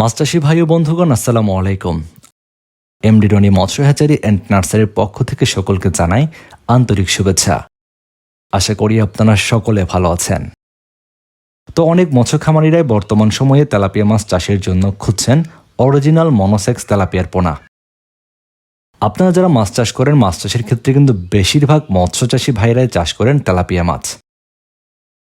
মাস্টারশি ভাই ও বন্ধুগণ, আসসালামু আলাইকুম। এমডি রনি মৎস্য হ্যাচারি অ্যান্ড নার্সারির পক্ষ থেকে সকলকে জানাই আন্তরিক শুভেচ্ছা। আশা করি আপনারা সকলে ভালো আছেন। তো অনেক মৎস্য খামারিরাই বর্তমান সময়ে তেলাপিয়া মাছ চাষের জন্য খুঁজছেন অরিজিনাল মনোসেক্স তেলাপিয়ার পোনা। আপনারা যারা মাছ চাষ করেন, মাছ চাষের ক্ষেত্রে কিন্তু বেশিরভাগ মৎস্য চাষী ভাইরাই চাষ করেন তেলাপিয়া মাছ।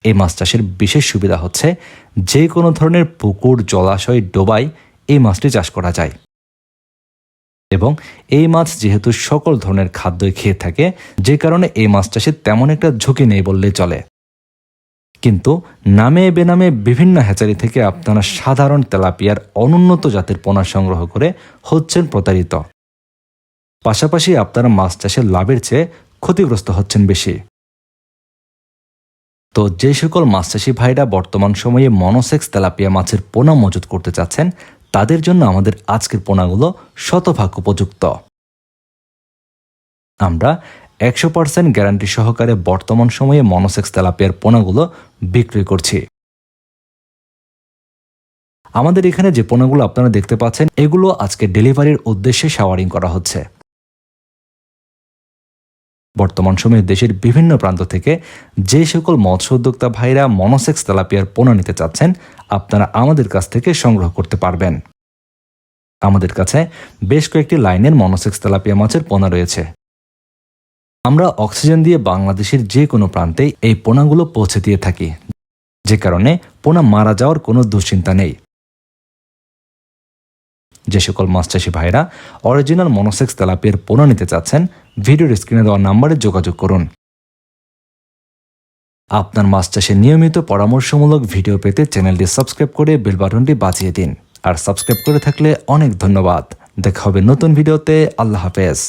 এই মাছ চাষের বিশেষ সুবিধা হচ্ছে যে কোনো ধরনের পুকুর, জলাশয়, ডোবায় এই মাছটি চাষ করা যায়। এবং এই মাছ যেহেতু সকল ধরনের খাদ্যই খেয়ে থাকে, যে কারণে এই মাছ চাষে তেমন একটা ঝুঁকি নেই বললেই চলে। কিন্তু নামে বেনামে বিভিন্ন হ্যাচারি থেকে আপনারা সাধারণ তেলাপিয়ার অনুন্নত জাতের পোনা সংগ্রহ করে হচ্ছেন প্রতারিত। পাশাপাশি আপনারা মাছ চাষের লাভের চেয়ে ক্ষতিগ্রস্ত হচ্ছেন বেশি। তো যে সকল মাছ চাষি ভাইরা বর্তমান সময়ে মনোসেক্স তেলাপিয়া মাছের পোনা মজুত করতে চাচ্ছেন, তাদের জন্য আমাদের আজকের পোনাগুলো শতভাগ উপযুক্ত। আমরা একশো পার্সেন্ট গ্যারান্টি সহকারে বর্তমান সময়ে মনোসেক্স তেলাপিয়ার পোনাগুলো বিক্রি করছি। আমাদের এখানে যে পোনাগুলো আপনারা দেখতে পাচ্ছেন, এগুলো আজকে ডেলিভারির উদ্দেশ্যে শাওয়ারিং করা হচ্ছে। বর্তমান সময়ে দেশের বিভিন্ন প্রান্ত থেকে যে সকল মৎস্য উদ্যোক্তা ভাইরা মনোসেক্স তেলাপিয়ার পোনা নিতে চাচ্ছেন, আপনারা আমাদের কাছ থেকে সংগ্রহ করতে পারবেন। আমাদের কাছে বেশ কয়েকটি লাইনের মনোসেক্স তেলাপিয়া মাছের পোনা রয়েছে। আমরা অক্সিজেন দিয়ে বাংলাদেশের যে কোনো প্রান্তে এই পোনাগুলো পৌঁছে দিয়ে থাকি। যে কারণে পোনা মারা যাওয়ার কোনো দুশ্চিন্তা নেই। যে সকল মাছ চাষি ভাইরা অরিজিনাল মনোসেক্স তেলাপিয়ার পোনা নিতে চাচ্ছেন ভিডিওর স্ক্রিনে দেওয়া নাম্বারে যোগাযোগ করুন। আপনার মাছ চাষে নিয়মিত পরামর্শমূলক ভিডিও পেতে চ্যানেলটি সাবস্ক্রাইব করে বেল বাটনটি বাজিয়ে দিন। আর সাবস্ক্রাইব করে থাকলে অনেক ধন্যবাদ। দেখা হবে নতুন ভিডিওতে। আল্লাহ হাফেজ।